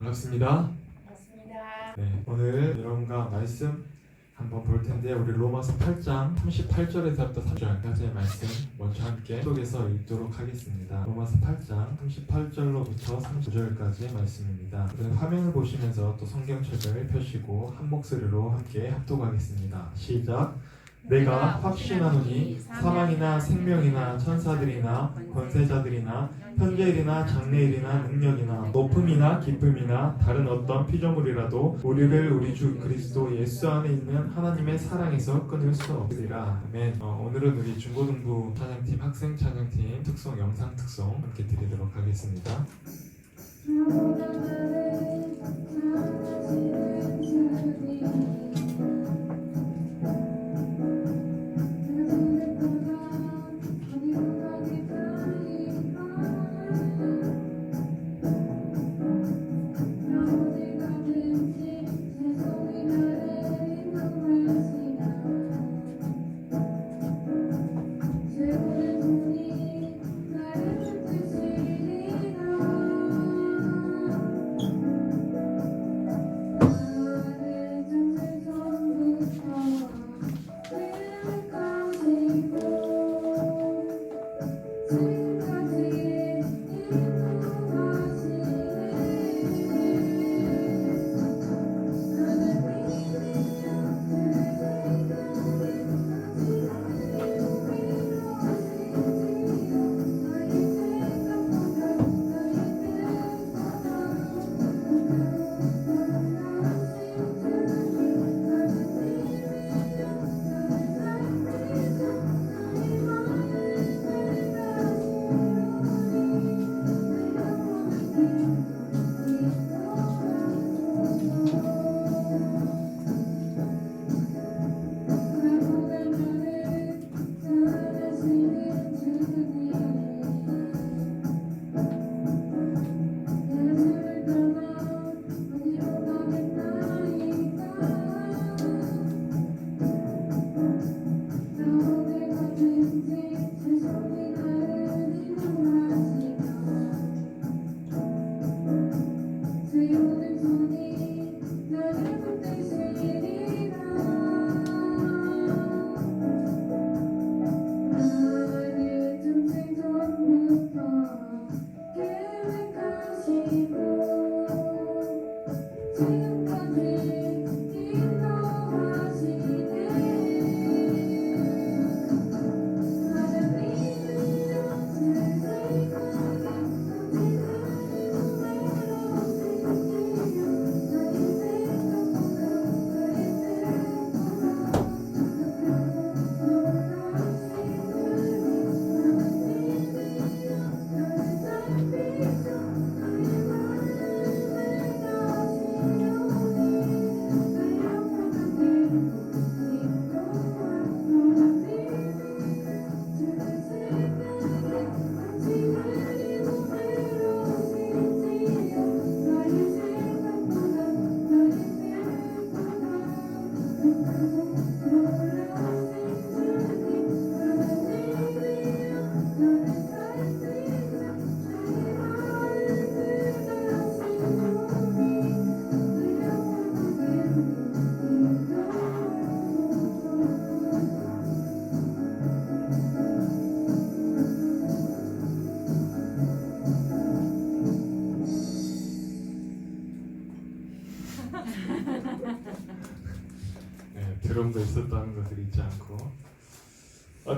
반갑습니다. 반갑습니다. 네, 오늘 여러분과 말씀 한번 볼 텐데 우리 로마서 8장 38절에서부터 3절까지의 말씀 먼저 함께 속에서 읽도록 하겠습니다. 로마서 8장 38절로부터 39절까지의 말씀입니다. 화면을 보시면서 또 성경 책을 펴시고 한 목소리로 함께 합독하겠습니다. 시작. 내가 확신하노니 사망이나 생명이나 천사들이나 권세자들이나 현재일이나 장래일이나 능력이나 높음이나 기쁨이나 다른 어떤 피조물이라도 우리를 우리 주 그리스도 예수 안에 있는 하나님의 사랑에서 끊을 수 없으리라. 아멘. 어, 오늘은 우리 중고등부 찬양팀 학생 찬양팀 특송 영상 특송 함께 드리도록 하겠습니다.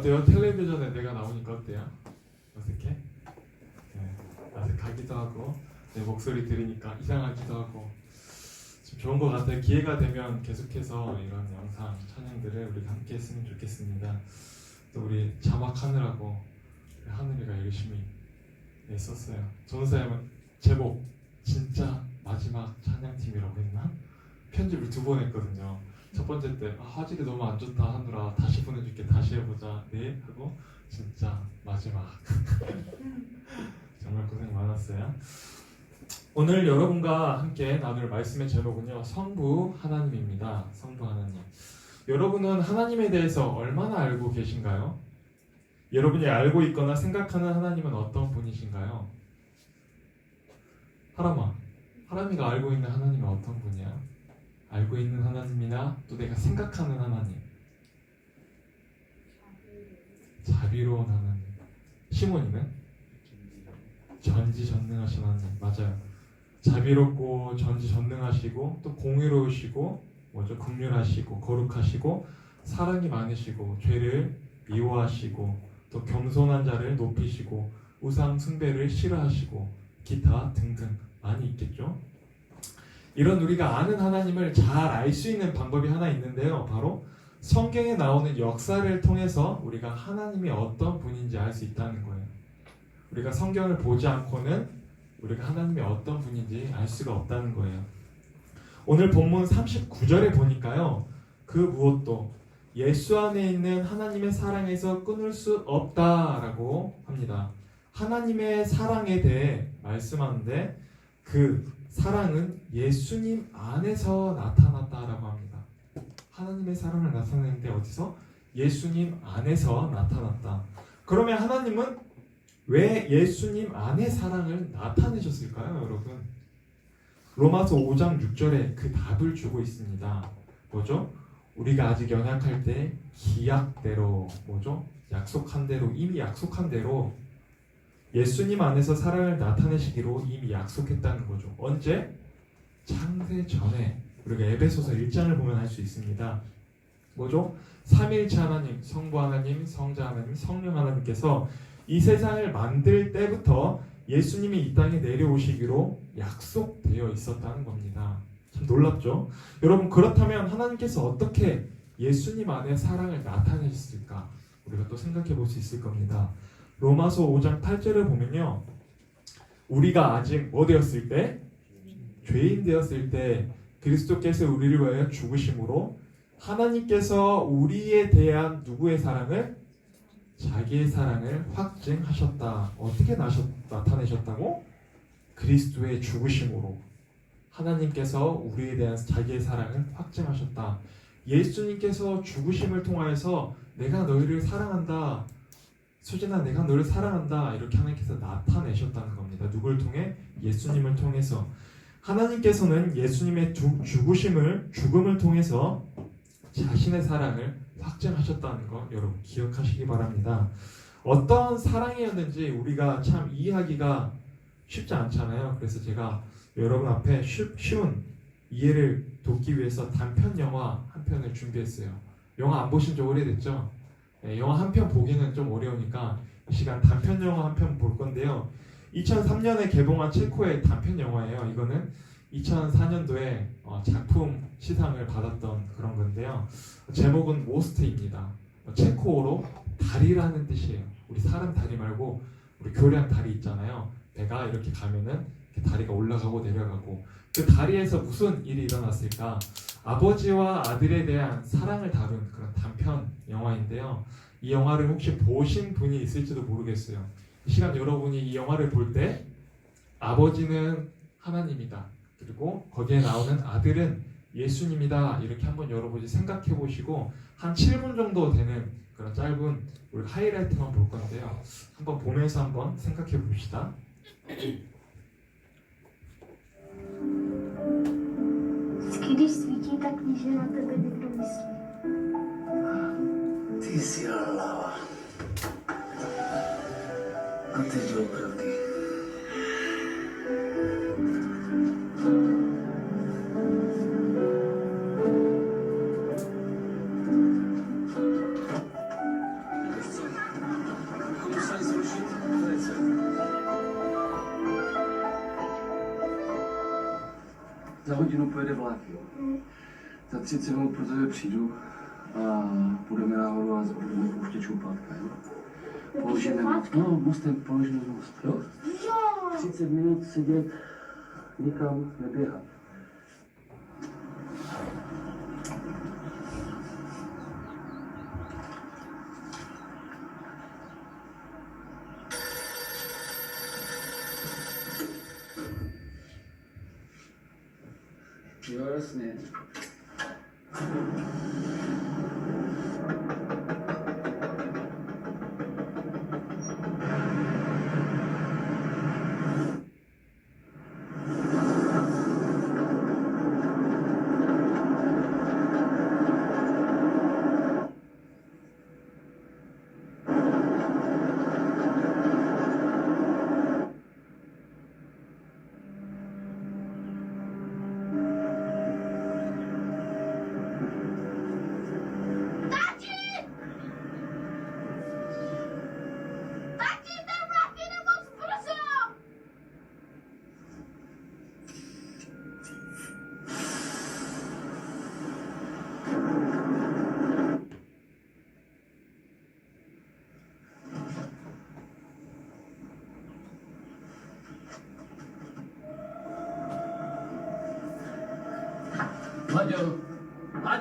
어때요? 텔레비전에 내가 나오니까 어때요? 어색해? 네, 어색하기도 하고 내 목소리 들으니까 이상하기도 하고 좀 좋은 것 같아요. 기회가 되면 계속해서 이런 영상 찬양들을 우리가 함께 했으면 좋겠습니다. 또 우리 자막하느라고 하늘이가 열심히 네, 썼어요. 전사님은 제목 진짜 마지막 찬양팀이라고 했나? 편집을 두 번 했거든요. 첫 번째 때 아, 화질이 너무 안 좋다 하느라 다시 보내줄게 다시 해보자 네 하고 진짜 마지막 정말 고생 많았어요. 오늘 여러분과 함께 나눌 말씀의 제목은요 성부 하나님입니다. 성부 하나님. 여러분은 하나님에 대해서 얼마나 알고 계신가요? 여러분이 알고 있거나 생각하는 하나님은 어떤 분이신가요? 하람아, 하람이가 알고 있는 하나님은 어떤 분이야? 알고 있는 하나님이나 또 내가 생각하는 하나님. 자비로운 하나님. 시몬이는 전지전능하신 하나님. 맞아요. 자비롭고 전지전능하시고 또 공의로우시고 뭐죠? 긍휼하시고 거룩하시고 사랑이 많으시고 죄를 미워하시고 또 겸손한 자를 높이시고 우상 숭배를 싫어하시고 기타 등등 많이 있겠죠. 이런 우리가 아는 하나님을 잘 알 수 있는 방법이 하나 있는데요. 바로 성경에 나오는 역사를 통해서 우리가 하나님이 어떤 분인지 알 수 있다는 거예요. 우리가 성경을 보지 않고는 우리가 하나님이 어떤 분인지 알 수가 없다는 거예요. 오늘 본문 39절에 보니까요. 그 무엇도 예수 안에 있는 하나님의 사랑에서 끊을 수 없다라고 합니다. 하나님의 사랑에 대해 말씀하는데 그 사랑은 예수님 안에서 나타났다라고 합니다. 하나님의 사랑을 나타내는데 어디서? 예수님 안에서 나타났다. 그러면 하나님은 왜 예수님 안에 사랑을 나타내셨을까요, 여러분? 로마서 5장 6절에 그 답을 주고 있습니다. 뭐죠? 우리가 아직 연약할 때 기약대로 뭐죠? 약속한 대로 이미 약속한 대로 예수님 안에서 사랑을 나타내시기로 이미 약속했다는 거죠. 언제? 창세 전에 우리가 에베소서 1장을 보면 알 수 있습니다. 뭐죠? 삼일체 하나님, 성부 하나님, 성자 하나님, 성령 하나님께서 이 세상을 만들 때부터 예수님이 이 땅에 내려오시기로 약속되어 있었다는 겁니다. 참 놀랍죠? 여러분 그렇다면 하나님께서 어떻게 예수님 안에 사랑을 나타내셨을까? 우리가 또 생각해 볼 수 있을 겁니다. 로마서 5장 8절을 보면요. 우리가 아직 뭐 되었을 때? 죄인 되었을 때 그리스도께서 우리를 위하여 죽으심으로 하나님께서 우리에 대한 누구의 사랑을 자기의 사랑을 확증하셨다. 어떻게 나셨, 나타내셨다고? 그리스도의 죽으심으로 하나님께서 우리에 대한 자기의 사랑을 확증하셨다. 예수님께서 죽으심을 통하여서 내가 너희를 사랑한다. 수진아 내가 너를 사랑한다. 이렇게 하나님께서 나타내셨다는 겁니다. 누굴 통해? 예수님을 통해서. 하나님께서는 예수님의 주, 죽으심을 죽음을 통해서 자신의 사랑을 확증하셨다는 거 여러분 기억하시기 바랍니다. 어떤 사랑이었는지 우리가 참 이해하기가 쉽지 않잖아요. 그래서 제가 여러분 앞에 쉬, 쉬운 이해를 돕기 위해서 단편 영화 한 편을 준비했어요. 영화 안 보신 지 오래됐죠? 네, 영화 한 편 보기는 좀 어려우니까 이 시간 단편 영화 한 편 볼 건데요. 2003년에 개봉한 체코의 단편 영화예요. 이거는 2004년도에 어, 작품 시상을 받았던 그런 건데요. 제목은 모스트입니다. 체코어로 다리라는 뜻이에요. 우리 사람 다리 말고 우리 교량 다리 있잖아요. 배가 이렇게 가면은 이렇게 다리가 올라가고 내려가고 그 다리에서 무슨 일이 일어났을까? 아버지와 아들에 대한 사랑을 다룬 그런 단편 영화인데요. 이 영화를 혹시 보신 분이 있을지도 모르겠어요. 이 시간 여러분이 이 영화를 볼 때 아버지는 하나님이다. 그리고 거기에 나오는 아들은 예수님이다. 이렇게 한번 여러분이 생각해 보시고 한 7분 정도 되는 그런 짧은 우리 하이라이트만 볼 건데요. 한번 보면서 한번 생각해 봅시다. Když svítí, tak víš, že na tebe někdo myslí. Ty jsi hlava. A museli zrušit velice. Za hodinu pojede vlak, jo. Za 30 minut pro tebe přijdu a půjdeme nahoru a budeme pouštět čoupátka, jo. Položíme most, no, mostem položíme most. Jo! 30 minut sedět, nikam neběhat.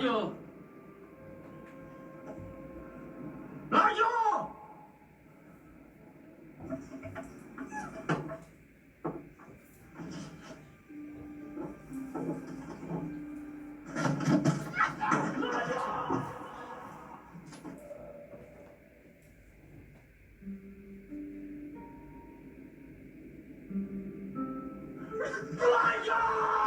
ジオ。ラジオ。ラジオ。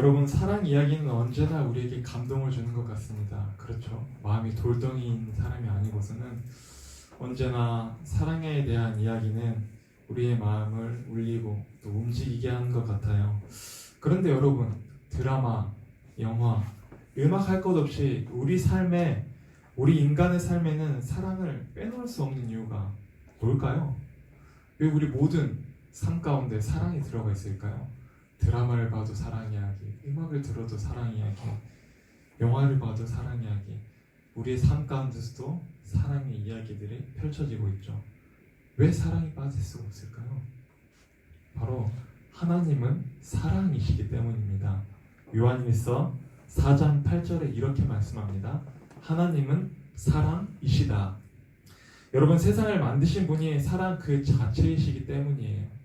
여러분 사랑 이야기는 언제나 우리에게 감동을 주는 것 같습니다. 그렇죠. 마음이 돌덩이인 사람이 아니고서는 언제나 사랑에 대한 이야기는 우리의 마음을 울리고 또 움직이게 하는 것 같아요. 그런데 여러분 드라마, 영화, 음악 할 것 없이 우리 삶에 우리 인간의 삶에는 사랑을 빼놓을 수 없는 이유가 뭘까요? 왜 우리 모든 삶 가운데 사랑이 들어가 있을까요? 드라마를 봐도 사랑 이야기, 음악을 들어도 사랑 이야기, 영화를 봐도 사랑 이야기, 우리의 삶 가운데서도 사랑의 이야기들이 펼쳐지고 있죠. 왜 사랑이 빠질 수가 없을까요? 바로 하나님은 사랑이시기 때문입니다. 요한일서 4장 8절에 이렇게 말씀합니다. 하나님은 사랑이시다. 여러분 세상을 만드신 분이 사랑 그 자체이시기 때문이에요.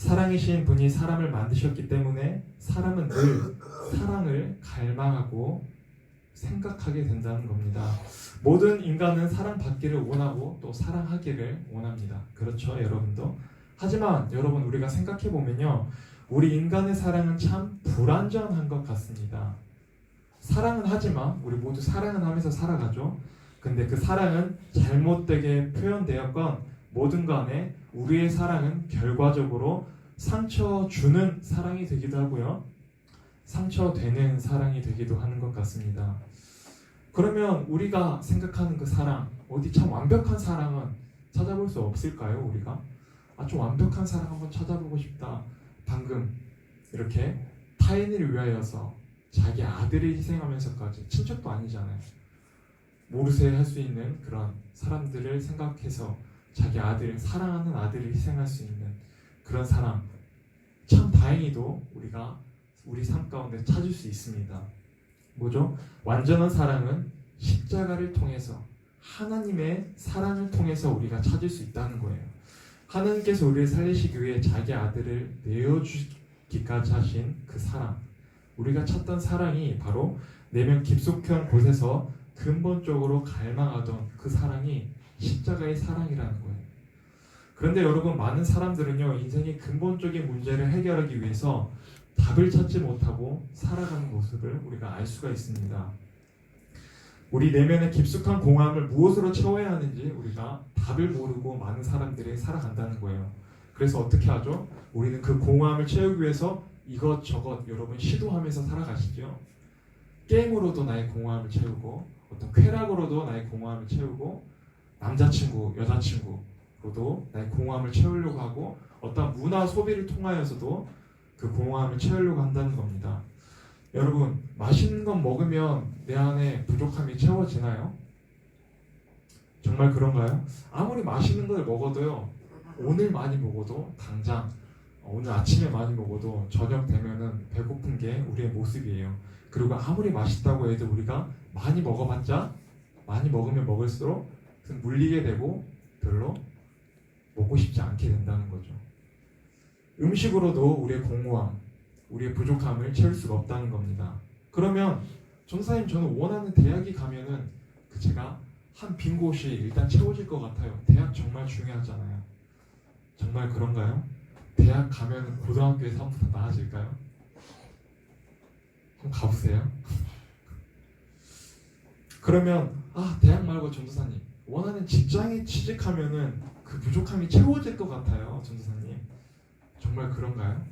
사랑이신 분이 사람을 만드셨기 때문에 사람은 늘 사랑을 갈망하고 생각하게 된다는 겁니다. 모든 인간은 사랑받기를 원하고 또 사랑하기를 원합니다. 그렇죠, 여러분도? 하지만 여러분 우리가 생각해 보면요. 우리 인간의 사랑은 참 불완전한 것 같습니다. 사랑은 하지만 우리 모두 사랑은 하면서 살아가죠. 근데 그 사랑은 잘못되게 표현되었건 뭐든 간에 우리의 사랑은 결과적으로 상처 주는 사랑이 되기도 하고요. 상처 되는 사랑이 되기도 하는 것 같습니다. 그러면 우리가 생각하는 그 사랑, 어디 참 완벽한 사랑은 찾아볼 수 없을까요, 우리가? 아, 좀 완벽한 사랑 한번 찾아보고 싶다. 방금 이렇게 타인을 위하여서 자기 아들을 희생하면서까지 친척도 아니잖아요. 모르쇠 할 수 있는 그런 사람들을 생각해서 자기 아들을 사랑하는 아들을 희생할 수 있는 그런 사랑 참 다행히도 우리가 우리 삶 가운데 찾을 수 있습니다. 뭐죠? 완전한 사랑은 십자가를 통해서 하나님의 사랑을 통해서 우리가 찾을 수 있다는 거예요. 하나님께서 우리를 살리시기 위해 자기 아들을 내어주기까지 하신 그 사랑. 우리가 찾던 사랑이 바로 내면 깊숙한 곳에서 근본적으로 갈망하던 그 사랑이 십자가의 사랑이라는 거예요. 그런데 여러분 많은 사람들은요 인생의 근본적인 문제를 해결하기 위해서 답을 찾지 못하고 살아가는 모습을 우리가 알 수가 있습니다. 우리 내면의 깊숙한 공허함을 무엇으로 채워야 하는지 우리가 답을 모르고 많은 사람들이 살아간다는 거예요. 그래서 어떻게 하죠? 우리는 그 공허함을 채우기 위해서 이것저것 여러분 시도하면서 살아가시죠. 게임으로도 나의 공허함을 채우고 어떤 쾌락으로도 나의 공허함을 채우고 남자친구, 여자친구 로도 나의 공허함을 채우려고 하고 어떤 문화 소비를 통하여서도 그 공허함을 채우려고 한다는 겁니다. 여러분 맛있는 건 먹으면 내 안에 부족함이 채워지나요? 정말 그런가요? 아무리 맛있는 걸 먹어도요 오늘 많이 먹어도 당장 어, 오늘 아침에 많이 먹어도 저녁 되면은 배고픈 게 우리의 모습이에요. 그리고 아무리 맛있다고 해도 우리가 많이 먹어봤자 많이 먹으면 먹을수록 물리게 되고 별로 먹고 싶지 않게 된다는 거죠. 음식으로도 우리의 공허함, 우리의 부족함을 채울 수가 없다는 겁니다. 그러면 전사님 저는 원하는 대학이 가면은 그 제가 한 빈 곳이 일단 채워질 것 같아요. 대학 정말 중요하잖아요. 정말 그런가요? 대학 가면 번더 나아질까요? 한번 가보세요. 그러면 아 대학 말고 전도사님 원하는 직장에 취직하면은 그 부족함이 채워질 것 같아요, 전도사님. 정말 그런가요?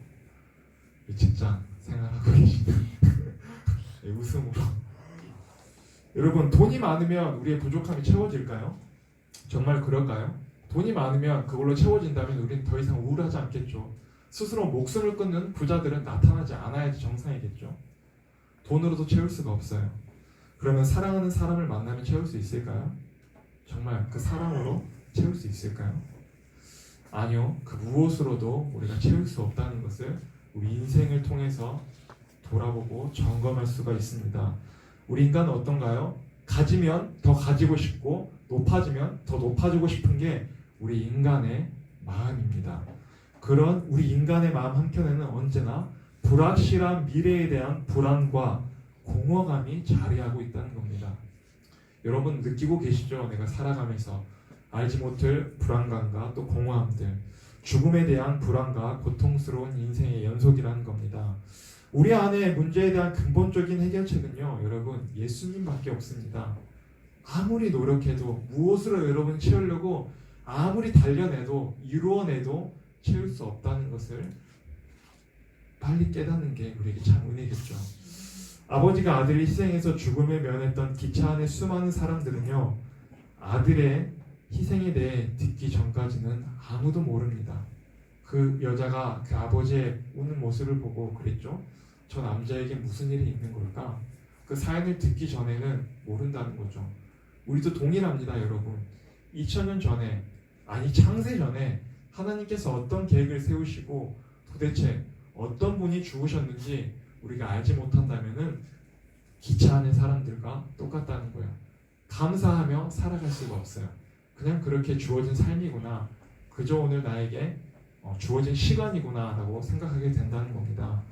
이 직장 생활하고 계시는 네, 웃음으로 여러분 돈이 많으면 우리의 부족함이 채워질까요? 정말 그럴까요? 돈이 많으면 그걸로 채워진다면 우리는 더 이상 우울하지 않겠죠. 스스로 목숨을 끊는 부자들은 나타나지 않아야지 정상이겠죠. 돈으로도 채울 수가 없어요. 그러면 사랑하는 사람을 만나면 채울 수 있을까요? 정말 그 사랑으로 채울 수 있을까요? 아니요. 그 무엇으로도 우리가 채울 수 없다는 것을 우리 인생을 통해서 돌아보고 점검할 수가 있습니다. 우리 인간은 어떤가요? 가지면 더 가지고 싶고 높아지면 더 높아지고 싶은 게 우리 인간의 마음입니다. 그런 우리 인간의 마음 한켠에는 언제나 불확실한 미래에 대한 불안과 공허감이 자리하고 있다는 겁니다. 여러분 느끼고 계시죠? 내가 살아가면서 알지 못할 불안감과 또 공허함들. 죽음에 대한 불안과 고통스러운 인생의 연속이라는 겁니다. 우리 안에 문제에 대한 근본적인 해결책은요, 여러분, 예수님밖에 없습니다. 아무리 노력해도 무엇으로 여러분 채우려고 아무리 달려내도 이루어내도 채울 수 없다는 것을 빨리 깨닫는 게 우리에게 참 은혜겠죠. 아버지가 아들을 희생해서 죽음에 면했던 기차 안의 수많은 사람들은요, 아들의 희생에 대해 듣기 전까지는 아무도 모릅니다. 그 여자가 그 아버지의 우는 모습을 보고 그랬죠. 저 남자에게 무슨 일이 있는 걸까? 그 사연을 듣기 전에는 모른다는 거죠. 우리도 동일합니다, 여러분. 2000년 전에, 아니 창세 전에 하나님께서 어떤 계획을 세우시고 도대체 어떤 분이 죽으셨는지 우리가 알지 못한다면은 기차 안의 사람들과 똑같다는 거예요. 감사하며 살아갈 수가 없어요. 그냥 그렇게 주어진 삶이구나. 그저 오늘 나에게 어, 주어진 시간이구나라고 생각하게 된다는 겁니다.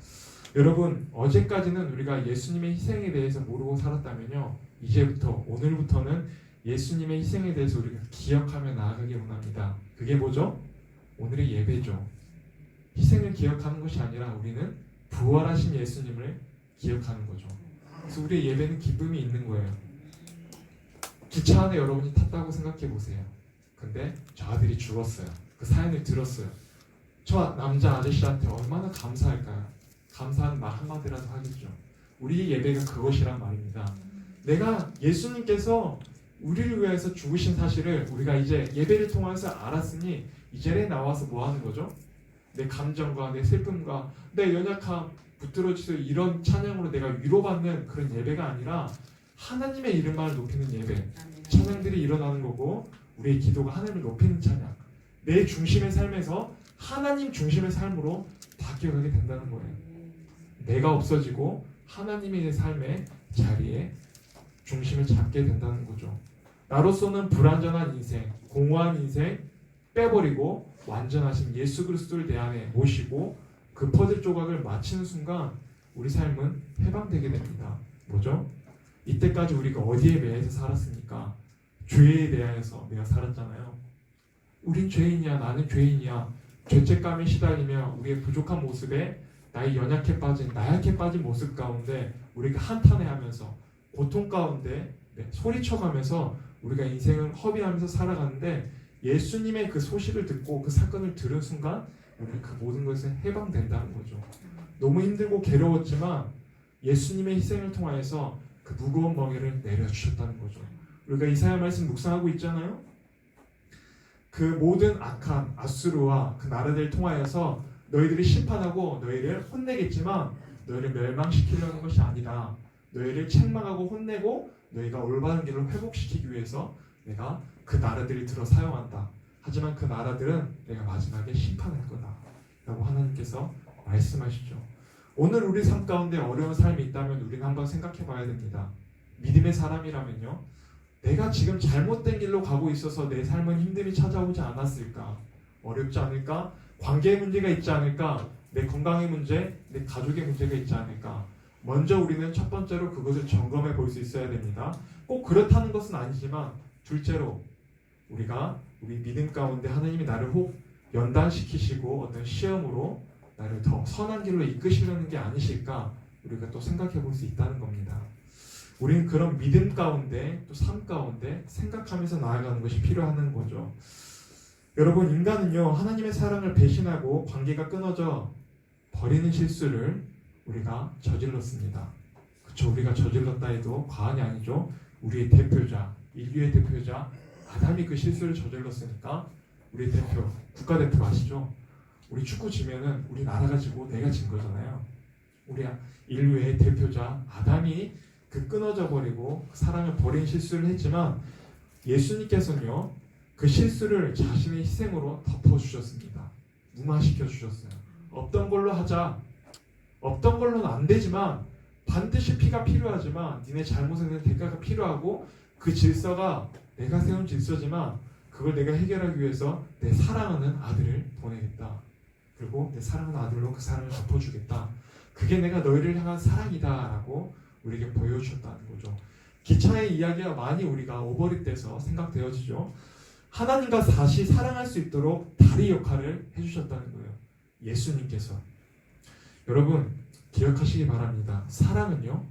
여러분, 어제까지는 우리가 예수님의 희생에 대해서 모르고 살았다면요. 이제부터, 오늘부터는 예수님의 희생에 대해서 우리가 기억하며 나아가기 원합니다. 그게 뭐죠? 오늘의 예배죠. 희생을 기억하는 것이 아니라 우리는 부활하신 예수님을 기억하는 거죠. 그래서 우리의 예배는 기쁨이 있는 거예요. 기차 안에 여러분이 탔다고 생각해 보세요. 근데 저 아들이 죽었어요. 그 사연을 들었어요. 저 남자 아저씨한테 얼마나 감사할까요? 감사한 말 한마디라도 하겠죠. 우리의 예배가 그것이란 말입니다. 내가 예수님께서 우리를 위해서 죽으신 사실을 우리가 이제 예배를 통해서 알았으니 이 자리에 나와서 뭐 하는 거죠? 내 감정과 내 슬픔과 내 연약함 붙들어지서 이런 찬양으로 내가 위로받는 그런 예배가 아니라 하나님의 이름만을 높이는 예배 찬양들이 일어나는 거고 우리의 기도가 하나님을 높이는 찬양 내 중심의 삶에서 하나님 중심의 삶으로 바뀌어가게 된다는 거예요 내가 없어지고 하나님의 내 삶의 자리에 중심을 잡게 된다는 거죠 나로서는 불완전한 인생 공허한 인생 빼버리고 완전하신 예수 그리스도를 내 안에 모시고 그 퍼즐 조각을 맞히는 순간 우리 삶은 해방되게 됩니다. 뭐죠? 이때까지 우리가 어디에 매여서 살았습니까? 죄에 대하여서 매여 살았잖아요. 우린 죄인이야, 나는 죄인이야. 죄책감에 시달리며 우리의 부족한 모습에 나의 연약해 빠진, 나약해 빠진 모습 가운데 우리가 한탄해 하면서 고통 가운데 네, 소리쳐가면서 우리가 인생을 허비하면서 살아가는데 예수님의 그 소식을 듣고 그 사건을 들은 순간 우리 그 모든 것에 해방된다는 거죠. 너무 힘들고 괴로웠지만 예수님의 희생을 통하여서 그 무거운 멍에를 내려주셨다는 거죠. 우리가 이사야 말씀 묵상하고 있잖아요. 그 모든 악한 아수르와 그 나라들 통하여서 너희들이 심판하고 너희를 혼내겠지만 너희를 멸망시키려는 것이 아니라 너희를 책망하고 혼내고 너희가 올바른 길을 회복시키기 위해서 내가 그 나라들이 들어 사용한다. 하지만 그 나라들은 내가 마지막에 심판할 거다. 라고 하나님께서 말씀하시죠. 오늘 우리 삶 가운데 어려운 삶이 있다면 우리는 한번 생각해 봐야 됩니다. 믿음의 사람이라면요. 내가 지금 잘못된 길로 가고 있어서 내 삶은 힘듦이 찾아오지 않았을까? 어렵지 않을까? 관계의 문제가 있지 않을까? 내 건강의 문제, 내 가족의 문제가 있지 않을까? 먼저 우리는 첫 번째로 그것을 점검해 볼 수 있어야 됩니다. 꼭 그렇다는 것은 아니지만 둘째로 우리가 우리 믿음 가운데 하나님이 나를 혹 연단시키시고 어떤 시험으로 나를 더 선한 길로 이끄시려는 게 아니실까 우리가 또 생각해 볼 수 있다는 겁니다. 우리는 그런 믿음 가운데 또 삶 가운데 생각하면서 나아가는 것이 필요한 거죠. 여러분 인간은요 하나님의 사랑을 배신하고 관계가 끊어져 버리는 실수를 우리가 저질렀습니다. 그쵸 우리가 저질렀다 해도 과언이 아니죠. 우리의 대표자 인류의 대표자 아담이 그 실수를 저질렀으니까 우리 대표 국가 대표 아시죠? 우리 축구 지면은 우리 나라가 지고 내가 진 거잖아요. 우리 인류의 대표자 아담이 그 끊어져 버리고 그 사랑을 버린 실수를 했지만 예수님께서는요 그 실수를 자신의 희생으로 덮어 주셨습니다. 무마시켜 주셨어요. 없던 걸로 하자. 없던 걸로는 안 되지만 반드시 피가 필요하지만 니네 잘못에 대한 대가가 필요하고 그 질서가 내가 세운 질서지만 그걸 내가 해결하기 위해서 내 사랑하는 아들을 보내겠다. 그리고 내 사랑하는 아들로 그 사랑을 덮어주겠다. 그게 내가 너희를 향한 사랑이다라고 우리에게 보여주셨다는 거죠. 기차의 이야기가 많이 우리가 오버립돼서 생각되어지죠. 하나님과 다시 사랑할 수 있도록 다리 역할을 해주셨다는 거예요. 예수님께서. 여러분 기억하시기 바랍니다. 사랑은요,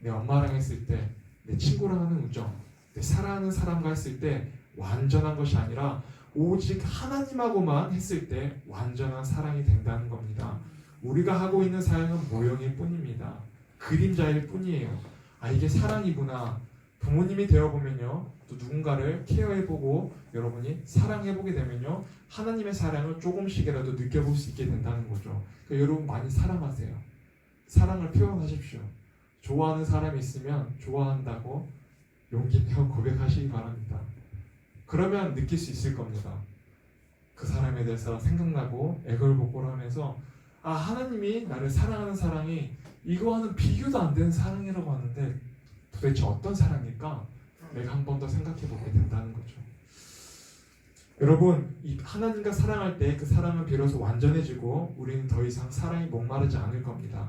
내 엄마랑 했을 때, 내 친구랑 하는 우정, 내 사랑하는 사람과 했을 때 완전한 것이 아니라 오직 하나님하고만 했을 때 완전한 사랑이 된다는 겁니다. 우리가 하고 있는 사랑은 모형일 뿐입니다. 그림자일 뿐이에요. 아 이게 사랑이구나. 부모님이 되어보면요, 또 누군가를 케어해보고 여러분이 사랑해보게 되면요, 하나님의 사랑을 조금씩이라도 느껴볼 수 있게 된다는 거죠. 그러니까 여러분 많이 사랑하세요. 사랑을 표현하십시오. 좋아하는 사람이 있으면 좋아한다고 용기 내어 고백하시기 바랍니다. 그러면 느낄 수 있을 겁니다. 그 사람에 대해서 생각나고 애걸복걸하면서 아 하나님이 나를 사랑하는 사랑이 이거와는 비교도 안 되는 사랑이라고 하는데 도대체 어떤 사랑일까? 내가 한 번 더 생각해 보게 된다는 거죠. 여러분, 이 하나님과 사랑할 때 그 사랑은 비로소 완전해지고 우리는 더 이상 사랑이 목마르지 않을 겁니다.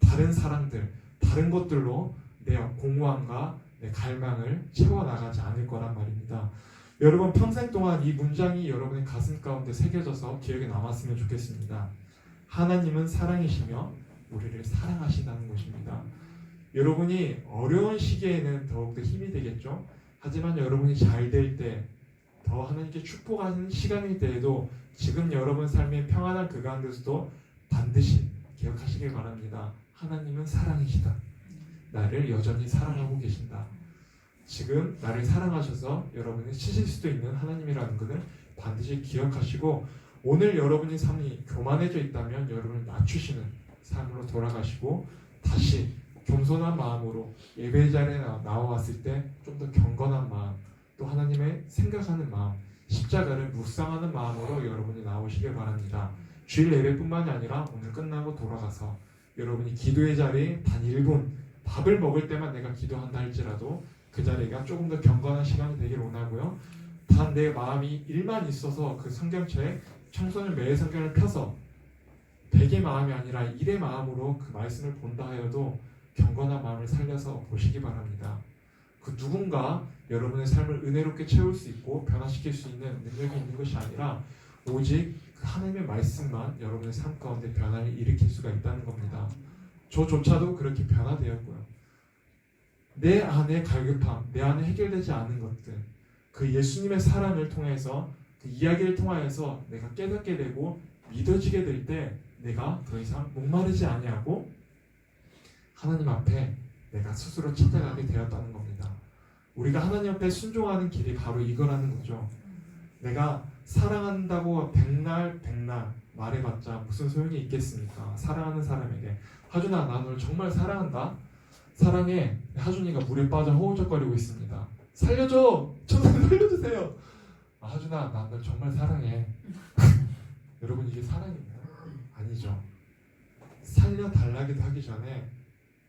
다른 사랑들, 다른 것들로 내 공허함과 내 갈망을 채워나가지 않을 거란 말입니다. 여러분 평생 동안 이 문장이 여러분의 가슴 가운데 새겨져서 기억에 남았으면 좋겠습니다. 하나님은 사랑이시며 우리를 사랑하신다는 것입니다. 여러분이 어려운 시기에는 더욱더 힘이 되겠죠. 하지만 여러분이 잘 될 때, 더 하나님께 축복하는 시간일 때에도 지금 여러분 삶의 평안한 그 가운데서도 반드시 기억하시길 바랍니다. 하나님은 사랑이시다. 나를 여전히 사랑하고 계신다. 지금 나를 사랑하셔서 여러분을 치실 수도 있는 하나님이라는 것을 반드시 기억하시고 오늘 여러분의 삶이 교만해져 있다면 여러분을 낮추시는 삶으로 돌아가시고 다시 겸손한 마음으로 예배 자리에 나- 나와왔을 때 좀 더 경건한 마음 또 하나님의 생각하는 마음 십자가를 묵상하는 마음으로 여러분이 나오시길 바랍니다. 주일 예배뿐만이 아니라 오늘 끝나고 돌아가서 여러분이 기도의 자리에 단 1분 밥을 먹을 때만 내가 기도한다 할지라도 그 자리가 조금 더 경건한 시간이 되길 원하고요. 단 내 마음이 일만 있어서 그 성경책에 청소년 매일 성경을 펴서 백의 마음이 아니라 일의 마음으로 그 말씀을 본다 하여도 경건한 마음을 살려서 보시기 바랍니다. 그 누군가 여러분의 삶을 은혜롭게 채울 수 있고 변화시킬 수 있는 능력이 있는 것이 아니라 오직 그 하나님의 말씀만 여러분의 삶 가운데 변화를 일으킬 수가 있다는 겁니다. 저조차도 그렇게 변화되었고요. 내 안에 갈급함, 내 안에 해결되지 않은 것들, 그 예수님의 사랑을 통해서 그 이야기를 통하여서 내가 깨닫게 되고 믿어지게 될 때 내가 더 이상 목마르지 아니하고 하나님 앞에 내가 스스로 찾아가게 되었다는 겁니다. 우리가 하나님 앞에 순종하는 길이 바로 이거라는 거죠. 내가 사랑한다고 백날 백날 말해봤자 무슨 소용이 있겠습니까? 사랑하는 사람에게 하준아 나 널 정말 사랑한다. 사랑해. 하준이가 물에 빠져 허우적거리고 있습니다. 살려줘. 저좀 살려주세요. 아, 하준아 나 널 정말 사랑해. 여러분 이게 사랑인가요? 아니죠. 살려달라기도 하기 전에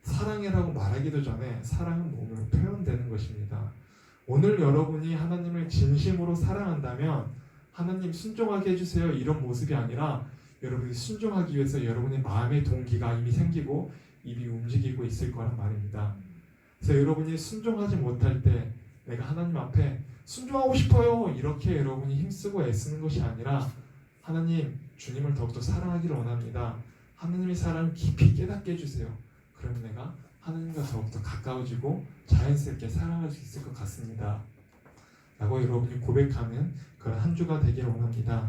사랑해라고 말하기도 전에 사랑은 몸으로 표현되는 것입니다. 오늘 여러분이 하나님을 진심으로 사랑한다면 하나님 순종하게 해주세요 이런 모습이 아니라 여러분이 순종하기 위해서 여러분의 마음의 동기가 이미 생기고 입이 움직이고 있을 거란 말입니다. 그래서 여러분이 순종하지 못할 때 내가 하나님 앞에 순종하고 싶어요 이렇게 여러분이 힘쓰고 애쓰는 것이 아니라 하나님 주님을 더욱더 사랑하기를 원합니다. 하나님의 사랑을 깊이 깨닫게 해주세요. 그러면 내가 하나님과 더욱더 가까워지고 자연스럽게 사랑할 수 있을 것 같습니다. 라고 여러분이 고백하는 그런 한 주가 되기를 원합니다.